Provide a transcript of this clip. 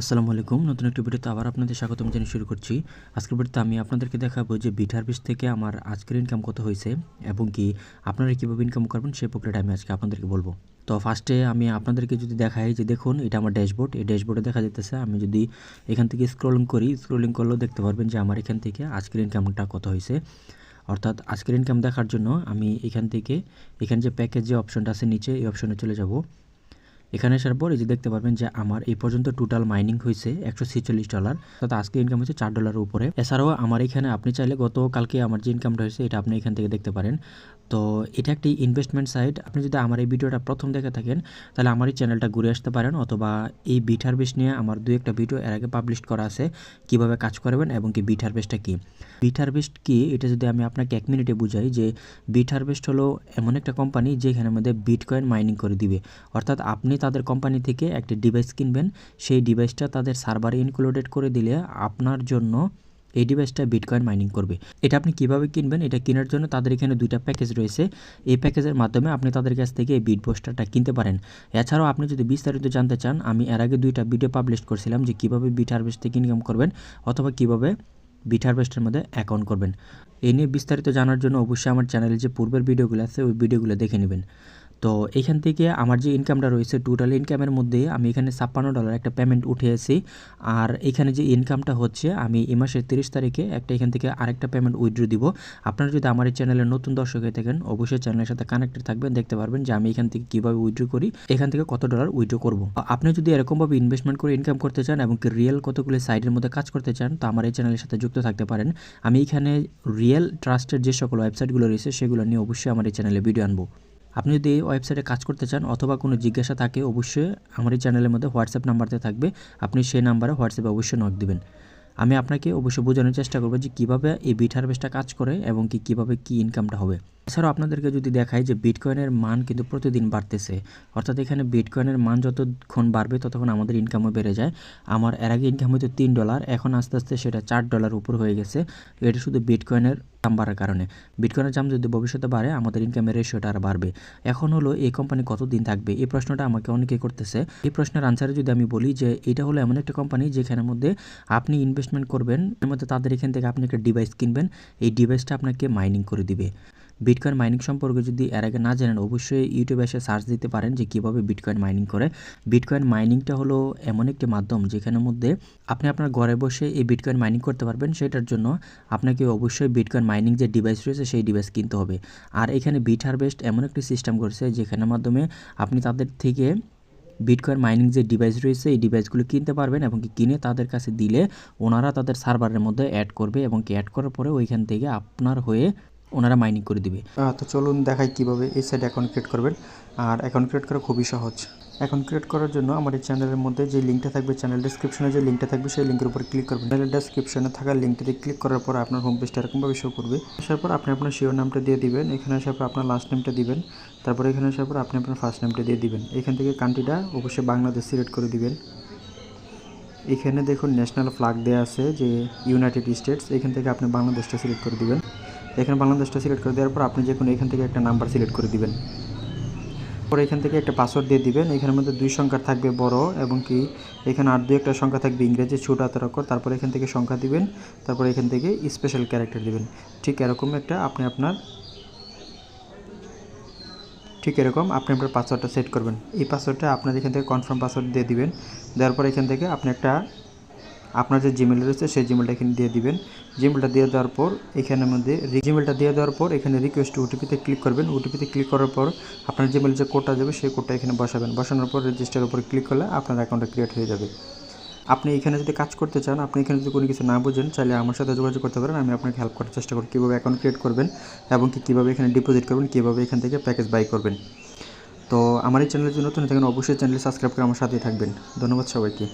আসসালামু আলাইকুম। নতুন একটি ভিডিওতে আবার আপনাদের স্বাগতম জানিয়ে শুরু করছি। আজকের ভিডিওতে আমি আপনাদেরকে দেখাবো যে বিট হারভেস্ট থেকে আমার আজকের ইনকাম কত হয়েছে এবং কি আপনারা কীভাবে ইনকাম করবেন সেই প্রক্রিয়াটা আমি আজকে আপনাদেরকে বলব। তো ফার্স্টে আমি আপনাদেরকে যদি দেখাই যে দেখুন, এটা আমার ড্যাশবোর্ড। এই ড্যাশবোর্ডে দেখা যেতেছে আমি যদি এখান থেকে স্ক্রলিং করি স্ক্রলিং করলেও দেখতে পারবেন যে আমার এখান থেকে আজকের ইনকামটা কত হয়েছে। অর্থাৎ আজকের ইনকাম দেখার জন্য আমি এখান থেকে, এখানে যে প্যাকেজ যে অপশনটা আছে নিচে, এই অপশনে চলে যাব। এখানে আসার পর এই যে দেখতে পারবেন যে আমার এই পর্যন্ত টোটাল মাইনিং হয়েছে একশো ছেচল্লিশ ডলার অর্থাৎ আজকে ইনকাম হয়েছে চার ডলারের উপরে। এছাড়াও আমার এখানে আপনি চাইলে গতকালকে আমার যে ইনকামটা হয়েছে, এটা আপনি এখান থেকে দেখতে পারেন। তো এটা একটি ইনভেস্টমেন্ট সাইট আপনি যদি আমার এই ভিডিওটা প্রথম দেখে থাকেন, তাহলে আমার এই চ্যানেলটা ঘুরে আসতে পারেন অথবা এই বিট হারভেস্ট নিয়ে আমার দু একটা ভিডিও এর আগে পাবলিশ করা আছে, কীভাবে কাজ করবেন এবং কি বিট হারভেস্টটা কী। বিট হারভেস্ট কি? এটা যদি আমি আপনাকে এক মিনিটে বুঝাই যে বিট হারভেস্ট হলো এমন একটা কোম্পানি যেখানে মধ্যে বিটকয়েন মাইনিং করে দিবে। অর্থাৎ আপনি তাদের কোম্পানি থেকে একটি ডিভাইস কিনবেন, সেই ডিভাইসটা তাদের সার্ভারে ইনক্লুডেড করে দিলে আপনার জন্য এই ডিভাইসটা বিটকয়েন মাইনিং করবে। এটা আপনি কীভাবে কিনবেন? এটা কেনার জন্য তাদের এখানে দুইটা প্যাকেজ রয়েছে। এই প্যাকেজের মাধ্যমে আপনি তাদের কাছ থেকে এই বিট পোস্টারটা কিনতে পারেন। এছাড়াও আপনি যদি বিস্তারিত জানতে চান, আমি এর আগে দুইটা ভিডিও পাবলিশ করছিলাম যে কীভাবে বিট হারভেস্ট থেকে ইনকাম করবেন অথবা কীভাবে বিট হারভেস্টের মধ্যে অ্যাকাউন্ট করবেন। এ নিয়ে বিস্তারিত জানার জন্য অবশ্যই আমার চ্যানেলে যে পূর্বের ভিডিওগুলো আছে, ওই ভিডিওগুলো দেখে নেবেন। তো এখান থেকে আমার যে ইনকামটা রয়েছে টোটাল ইনকামের মধ্যে আমি এখানে ছাপ্পান্ন ডলার একটা পেমেন্ট উঠে উঠিয়েছি। আর এখানে যে ইনকামটা হচ্ছে, আমি এই মাসের তিরিশ তারিখে একটা এখান থেকে আরেকটা পেমেন্ট উইথড্র দিব। আপনারা যদি আমার এই চ্যানেলের নতুন দর্শক হয়ে থাকেন, অবশ্যই চ্যানেলের সাথে কানেক্টেড থাকবেন, দেখতে পারবেন যে আমি এখান থেকে কীভাবে উইথড্র করি, এখান থেকে কত ডলার উইথড্র করব। আপনি যদি এরকমভাবে ইনভেস্টমেন্ট করে ইনকাম করতে চান এবং রিয়েল কতগুলো সাইডের মধ্যে কাজ করতে চান, তো আমার এই চ্যানেলের সাথে যুক্ত থাকতে পারেন। আমি এখানে রিয়েল ট্রাস্টের যে সকল ওয়েবসাইটগুলো রয়েছে, সেগুলো নিয়ে অবশ্যই আমার এই চ্যানেলে ভিডিও আনব। আপনি যদি এই ওয়েবসাইটে কাজ করতে চান অথবা কোনো জিজ্ঞাসা থাকে, অবশ্যই আমার এই চ্যানেলের মধ্যে হোয়াটসঅ্যাপ নাম্বারতে থাকবে। আপনি সেই নাম্বারে হোয়াটসঅ্যাপে অবশ্যই নক দেবেন। আমি আপনাকে অবশ্যই বোঝানোর চেষ্টা করব যে কীভাবে এই বিট হারভেস্টটা কাজ করে এবং কি কীভাবে কী ইনকামটা হবে। এছাড়াও আপনাদেরকে যদি দেখাই যে বিটকয়েনের মান কিন্তু প্রতিদিন বাড়তেছে, অর্থাৎ এখানে বিটকয়েনের মান যতক্ষণ বাড়বে ততক্ষণ আমাদের ইনকামও বেড়ে যায়। আমার এর আগে ইনকাম হতো তিন ডলার এখন আস্তে আস্তে সেটা চার ডলার উপর হয়ে গেছে। এটা শুধু বিটকয়েনের দাম বাড়ার কারণে। বিটকয়েনের দাম যদি ভবিষ্যতে বাড়ে, আমাদের ইনকামের রেশিওটা আর বাড়বে। এখন হলো এই কোম্পানি কতদিন থাকবে? এই প্রশ্নটা আমাকে অনেকে করতেছে। এই প্রশ্নের আনসারে যদি আমি বলি যে এটা হলো এমন একটা কোম্পানি যেখানের মধ্যে আপনি ইনভেস্টমেন্ট করবেন, এর মধ্যে তাদের এখান থেকে আপনি একটা ডিভাইস কিনবেন। এই ডিভাইসটা আপনাকে মাইনিং করে দিবে। বিটকয়েন মাইনিং সম্পর্কে যদি এর আগে না জানেন, অবশ্যই ইউটিউবে এসে সার্চ দিতে পারেন যে কীভাবে বিটকয়েন মাইনিং করে। বিটকয়েন মাইনিংটা হলো এমন একটি মাধ্যম যেখানের মধ্যে আপনি আপনার ঘরে বসে এই বিটকয়েন মাইনিং করতে পারবেন। সেটার জন্য আপনাকে অবশ্যই বিটকয়েন মাইনিং যে ডিভাইস রয়েছে, সেই ডিভাইস কিনতে হবে। আর এখানে বিট হারভেস্ট এমন একটি সিস্টেম করছে যেখানের মাধ্যমে আপনি তাদের থেকে বিটকয়েন মাইনিং যে ডিভাইস রয়েছে, এই ডিভাইসগুলো কিনতে পারবেন এবং কিনে তাদের কাছে দিলে ওনারা তাদের সার্ভারের মধ্যে অ্যাড করবে এবং অ্যাড করার পরে ওইখান থেকে আপনার হয়ে ওনারা মাইনিং করে দিবে। তো চলুন দেখাই কীভাবে এই সাইডে অ্যাকাউন্ট ক্রিয়েট করবেন। আর অ্যাকাউন্ট ক্রিয়েট করা খুবই সহজ। অ্যাকাউন্ট ক্রিয়েট করার জন্য আমার এই চ্যানেলের মধ্যে যে লিঙ্কটা থাকবে চ্যানেল ডিসক্রিপশনে যে লিঙ্কটা থাকবে, সেই লিঙ্কের উপর ক্লিক করবেন। চ্যানেল ডিসক্রিপশনে থাকা লিঙ্কটিতে ক্লিক করার পর আপনার হোম পেজটা এরকমভাবে শো করবে। আসার পর আপনি আপনার শিওর নামটা দিয়ে দিবেন। এখানে আসার পর আপনার লাস্ট নেমটা দিবেন। তারপর এখানে আসার পর আপনি আপনার ফার্স্ট নেমটা দিয়ে দিবেন। এখান থেকে কান্ট্রিটা অবশ্যই বাংলাদেশ সিলেক্ট করে দিবেন। এখানে দেখুন ন্যাশনাল ফ্ল্যাগ দেওয়া আছে যে ইউনাইটেড স্টেটস এখান থেকে আপনি বাংলাদেশটা সিলেক্ট করে দিবেন। এখানে বাংলাদেশটা সিলেক্ট করে দেওয়ার পর আপনি যে কোনো এখান থেকে একটা নাম্বার সিলেক্ট করে দিবেন। পরে এখান থেকে একটা পাসওয়ার্ড দিয়ে দিবেন। এখানের মধ্যে দুই সংখ্যা থাকবে বড় এবং কি, এখানে আর দুই একটা সংখ্যা থাকবে ইংরেজি, ছোট হাতের অক্ষর। তারপর এখান থেকে সংখ্যা দিবেন, তারপর এখান থেকে স্পেশাল ক্যারেক্টার দিবেন। ঠিক এরকম একটা আপনি আপনার, ঠিক এরকম আপনি আপনার পাসওয়ার্ডটা সেট করবেন। এই পাসওয়ার্ডটা আপনার এখান থেকে কনফার্ম পাসওয়ার্ড দিয়ে দিবেন। দেওয়ার পর এখান থেকে আপনি একটা আপনার যে জিমেল রয়েছে, সেই জিমেলটা এখানে দিয়ে দিবেন। জিমেলটা দিয়ে দেওয়ার পর এখানের মধ্যে জিমেলটা দিয়ে দেওয়ার পর, এখানে রিকোয়েস্ট ওটিপিতে ক্লিক করবেন। ওটিপিতে ক্লিক করার পর, আপনার জিমেল যে কোডটা যাবে, সেই কোডটা এখানে বসাবেন। বসানোর পর রেজিস্টার উপর ক্লিক করলে আপনার অ্যাকাউন্টটা ক্রিয়েট হয়ে যাবে। আপনি এখানে যদি কাজ করতে চান, আপনি এখানে যদি কোনো কিছু না বুঝেন, চাইলে আমার সাথে যোগাযোগ করতে পারেন। আমি আপনাকে হেল্প করার চেষ্টা করি কীভাবে অ্যাকাউন্ট ক্রিয়েট করবেন এবং কি কীভাবে এখানে ডিপোজিট করবেন, কীভাবে এখান থেকে প্যাকেজ বাই করবেন। তো আমার এই চ্যানেলের জন্য নতুন থাকেন, অবশ্যই চ্যানেল সাবস্ক্রাইব করে আমার সাথেই থাকবেন। ধন্যবাদ সবাইকে।